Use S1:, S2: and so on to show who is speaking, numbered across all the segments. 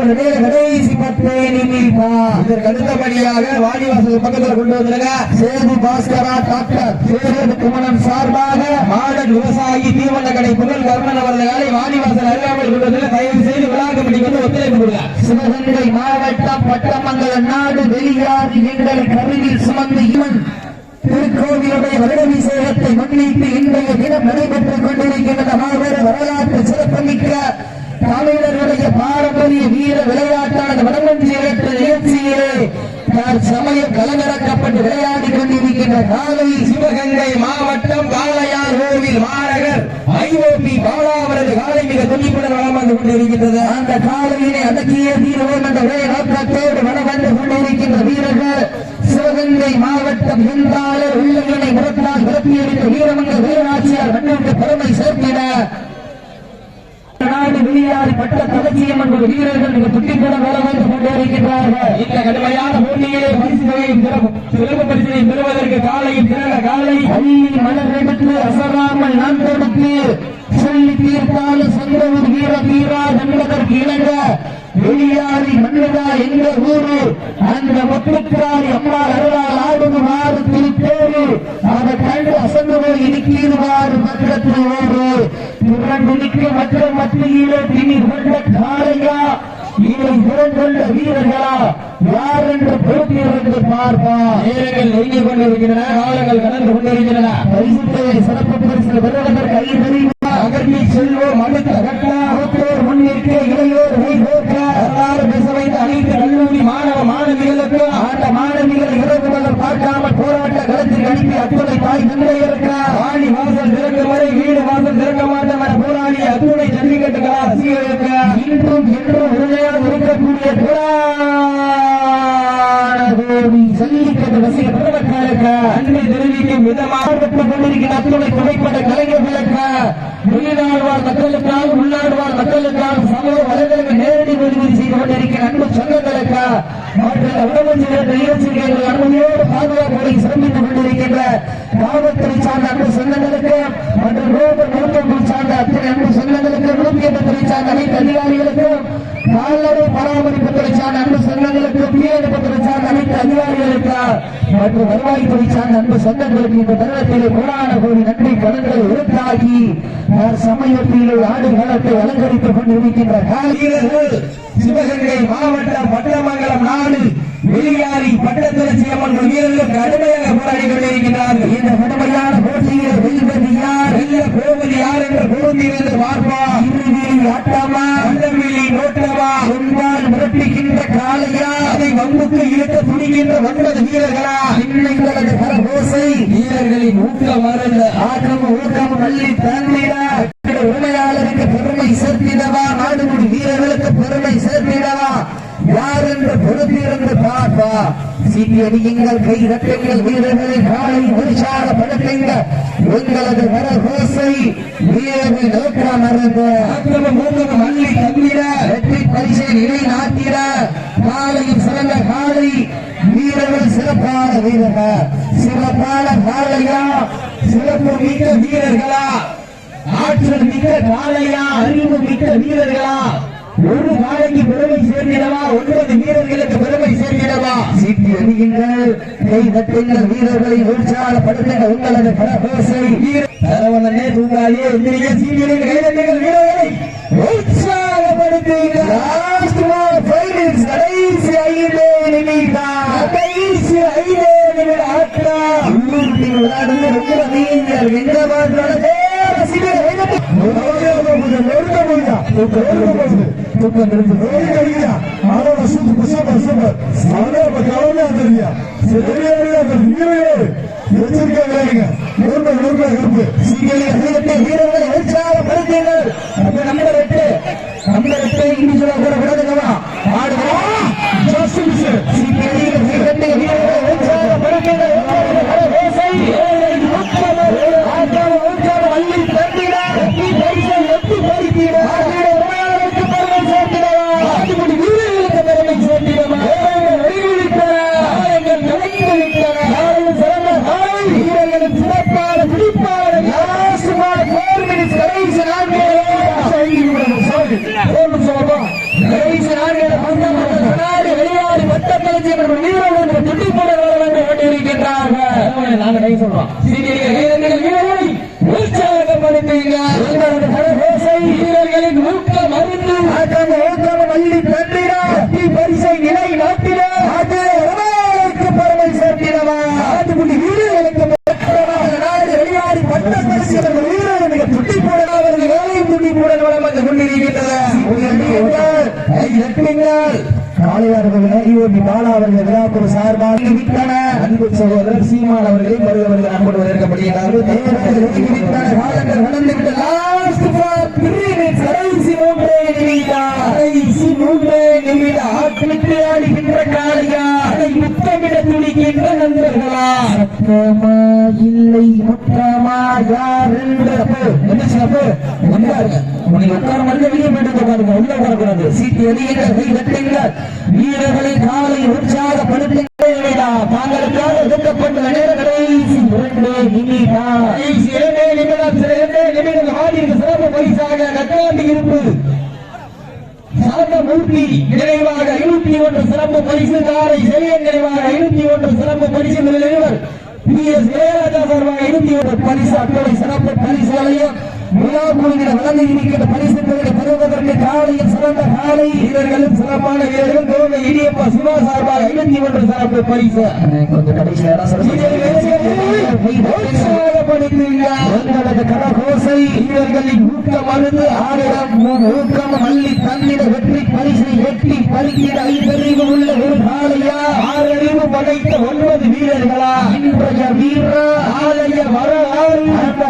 S1: மாவட்ட கடைசி பத்து இதற்கு அடுத்தபடியாக வாடிவாசல் கொண்டு வந்துருங்க சேது பாஸ்கரா டாக்டர் சேது குமரன் சார்பாக மாடல் விவசாயி தீவன கடை புகழ் கர்மன் காலை வாடிவாசல் அருகாமல் கொண்டு வந்து தயவு செய்து விழா கமிட்டிக்கு வந்து ஒத்துழைப்பு கொடுங்க. சிவகங்கை மாவட்டம் பட்டமங்கல நாடு வெளியாறு எங்கள் கருவில் சுமந்து இவன் திருக்கோவிலுடைய வருடவிசேகத்தை முன்னிட்டு இன்றைய தினம் நடைபெற்றுக் கொண்டிருக்கின்ற மாபெரும் வரலாற்று சிறப்புமிக்க தமிழர்களுடைய பாரம்பரிய வீர விளையாட்டான வடமஞ்சி என்ற நிகழ்ச்சியிலே சமயம் கலங்கரக்கப்பட்டு விளையாடி கொண்டிருக்கின்ற காலை சிவகங்கை மாவட்டம் காளையார் கோவில் மாநகர் ஐஓபி பாலா அவரது காலை மிக துணிப்புடன் வளம் வந்து கொண்டிருக்கின்றது. அந்த காலையினை அடக்கிய தீர்வோம் என்ற ஒரே நோக்கத்தோடு வளம் வந்து கொண்டிருக்கின்ற வீரர்கள் சிவகங்கை மாவட்டம் என்றாலே நாடு வெளியாறு பட்ட தலச்சியம் ஒரு வீரர்கள் மிக துட்டிப்புடன் வளம் வந்து கொண்டிருக்கின்றார்கள் இந்த கடுமையான போட்டியிலே பரிசு தொகையும் சிறப்பு பரிசினை பெறுவதற்கு காலையும் திரள காலை மலர் எடுத்து அசராமல் நான் கொடுத்து சொல்லி தீர்த்தாலும் சொந்த ஒரு வீர வீரா என்பதற்கு இணங்க வெளியாரி மன்னதா எங்க ஊரு அந்த முத்துக்காரி அம்மா அருளால் ஆடுமாறு திருப்பேரு அதை கண்டு அசந்து போய் இடுக்கீடுமாறு பக்கத்தில் ஓடு. நிற்க மற்ற மத்தியிலே திணி கொண்ட காளையா? இதை திறந்துள்ள வீரர்களா? யார் என்று போட்டி என்று பார்ப்பா. நேரங்கள் நெருங்கிக் கொண்டிருக்கின்றன காலங்கள் கடந்து கொண்டிருக்கின்றன. பரிசுத்தை சிறப்பு பரிசு பெறுவதற்கு கை தெரியுமா? அகர்மி செல்வோம் அடுத்த கட்டா மூத்தோர் முன்னிற்க இளையோர் வைகோக்க வரலாறு பேச வைத்த அனைத்து கல்லூரி மாணவ மாணவிகளுக்கு ஆண்ட மாணவிகள் இரவு முதல் பார்க்காமல் போராட்ட களத்தில் அனுப்பி அத்துணை தாய் தந்தையருக்கு வாணி வாசல் திறக்கும் வரை வீடு வாசல் திறக்க போராடிய அத்துணை ஜல்லிக்கட்டுகளா ரசிகர்களுக்கு இன்றும் என்றும் உறுதியாக இருக்கக்கூடிய புராணகோடி ஜல்லிக்கட்டு ரசிக பெருமக்களுக்கு அன்பை தெரிவிக்கும் விதமாக பெற்றுக் கொண்டிருக்கிற அத்துணை புகைப்பட கலைஞர்களுக்கு வெளிநாடுவார் மக்களுக்காக உள்நாடுவார் மக்களுக்காக சமூக வலைதளங்கள் நேரடி உதவி செய்து கொண்டிருக்கிற அன்பு சொந்தங்களுக்கு மற்றும் உடம்பு நிகழ்ச்சிகள் அனுமதியோடு பாதுகாப்புகளை சிறப்பித்துக் கொண்டிருக்கின்ற காவல்துறை சார்ந்த அன்பு சொந்தங்களுக்கு மற்றும் ரோடு மருத்துவமனை சார்ந்த அத்தனை அன்பு சொந்தங்களுக்கு நூத்தியத்துறை அனைத்து அதிகாரிகளுக்கும் கால்நடை பராமரிப்புத்துறை சார்ந்த அன்பு சொந்தங்களுக்கு தீயணைப்புத்துறை அனைத்து அதிகாரிகளுக்கு மற்றும் வருவாய்த்துறை சார்ந்த அன்பு சொந்தங்களுக்கு இந்த கோடி நன்றி கடன்களை காலத்தை அலங்கரித்துக் கொண்டிருக்கின்ற சிவகங்கை மாவட்டம் பட்டமங்கலம் நாடு வெளியாரி பட்டத்துறை அம்மன் வீரர்கள் கடுமையாக போராடி கொண்டிருக்கிறார்கள் இந்த கடுமையான போட்டியில் வெல்வது யார் வெல்ல போவது யார் என்ற பொருந்தி வந்து பார்ப்பா இறுதியில் ஆட்டமா அந்தமிழி நோட்டமா சொன்னால் மிரட்டுகின்ற காளையா அதை வம்புக்கு இழுக்க துணிகின்ற ஒன்பது வீரர்களா? இன்னைங்களது கரகோசை வீரர்களின் ஊக்கம் மறந்த ஆக்கம் ஊக்கம் அள்ளி தந்திட உரிமையாளருக்கு பெருமை சேர்த்திடவா? நாடுமுடி வீரர்களுக்கு பெருமை சேர்த்திடவா? யார் என்று பொறுத்திருந்து பார்ப்பா. சீட்டி அடியுங்கள் கை தட்டுங்கள் வீரர்களை காலை உற்சாக படுத்துங்க உங்களது வரகோசை வீரர்கள் நோக்கம் ஆக்கிரமம் மூக்கம் அள்ளி தந்திட வெற்றி பரிசை நிலை நாட்டிட. காலையில் சிறந்த காலை வீரர்கள் சிறப்பான வீரர்கள். சிறப்பான காலையா? சிறப்பு மிக்க வீரர்களா? ஆற்றல் மிக்க காளையா அறிவு மிக்க வீரர்களா? ஒரு காலைக்கு பெருமை சேர்ந்திடவா? ஒன்பது வீரர்களுக்கு பெருமை சேர்ந்திடவா? சீட்டி அடியுங்கள் கை தட்டுங்கள் வீரர்களை உற்சாகப்படுத்துங்கள் உங்களது பரபோசை தரவனே தூங்காலே எந்திரிங்க சீட்டியை கை தட்டுங்கள் வீரர்களை உற்சாகப்படுத்துங்கள். லாஸ்ட் ஃபைனல்ஸ் கடைசி நிமிடம். கடைசி நிமிட உள்ளூர் டீம் விளையாடுங்க ரொம்ப நீங்கள் எந்த பாட்டு வீரர்களை உற்சாகப்படுத்துங்கள் நம்ம ரெட்டு நம்ம ரெட்டு இண்டிவிஜுவலா கூட விடாதுங்கம்மா சிறப்பான நான்கு பந்தமன்ற நாடு வெளியாடி வட்ட கலைச்சி வீரர்கள் துடிப்புடன் வர வந்து கொண்டிருக்கின்றார்கள். நாங்க கை சொல்றோம். வீரர்கள் வீரர்களை உற்சாகப்படுத்துங்க வீரர்களின் ஊக்கம் மருந்து ஆட்டம் ஊக்கம் மல்லி தந்திர பரிசை நிலை நாட்டிட அது உறவுகளுக்கு பெருமை சேர்த்திடவா ஆட்டு புள்ளி வீரர்களுக்கு பெற்றவா. நாடு வெளியாடி பட்ட பரிசு வென்ற வீரர்களுக்கு துடிப்புடன் அவர்கள் வேலையும் வந்து அவர்கள் சார்பாக அன்பு சகோதரர் சீமான் அவர்களை வருகிறவர்கள் அன்போடு வரவேற்கப்படுகிறார்கள் நேரத்தில் முத்தமிட துடிக்கின்ற நண்பர்களா. சத்தமா இல்லை முத்தமா யார் என்ன சிறப்பு உட்கார மாதிரி வெளியே போயிட்டு உட்காருங்க. உள்ள உட்காரக்கூடாது. சீட்டு எறிகின்ற கை வீரர்களை காலை உற்சாகப்படுத்துங்கள் தாங்களுக்காக ஒதுக்கப்பட்ட கடைசி நிமிடம் இரண்டே நிமிடம் இரண்டே நிமிடம் சிறப்பு பரிசாக நட்டாண்டி இருப்பு. ஐநூத்தி ஒன்று சிறப்பு பரிசு. காரை செழியன் ஐநூத்தி ஒன்று சிறப்பு பரிசு. நிலைவர் பி எஸ் இளையராஜா சார்பாக ஐநூத்தி ஒன்று பரிசு. சிறப்பு விழா குழுவினர் வழங்கி இருக்கின்ற பரிசுகளை பெறுவதற்கு காலையில் சிறந்த காலை. வீரர்களும் சிறப்பான வீரர்கள் கோவை இடியப்பா சிவா சார்பாக ஐநூத்தி ஒன்று சிறப்பு பரிசு. கரகோசை. வீரர்களின் ஊக்கம் அழுது ஆடிடம் ஊக்கம் மல்லி தந்திட வெற்றி பரிசை வெற்றி பறிக்கிற ஐந்தறிவு உள்ள ஒரு காளையா? ஆறறிவு படைத்த ஒன்பது வீரர்களா? இன்றைய வீர ஆலய வரலாறு அந்த வரலாறு.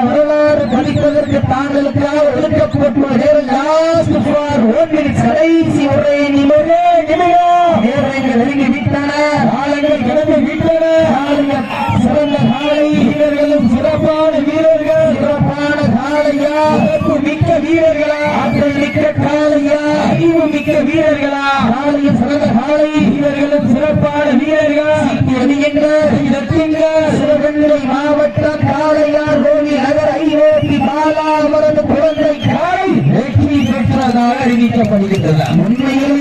S1: தாங்களுக்காக ஒதுக்கப்பட்டுள்ள லாஸ்ட் ஃபார் ஒன் மினிட் கடைசி ஒரே நிமிடே நிமிடம் நேரங்கள் நெருங்கி விட்டன காலங்கள் கடந்து விட்டன காலைய சிறந்த காலை. வீரர்களும் சிறப்பான வீரர்கள். சிறப்பான காளையா சிறப்பு மிக்க வீரர்களா? ஆற்றல் மிக்க காளையா அறிவு மிக்க வீரர்களா? காலைய சிறந்த காலை. வீரர்களும் சிறப்பான வீரர்கள்? அணியுங்கள் சிவகங்கை மாவட்டம் காளையார் கோவி நகர் ஐஓபி பாலா உண்மையில்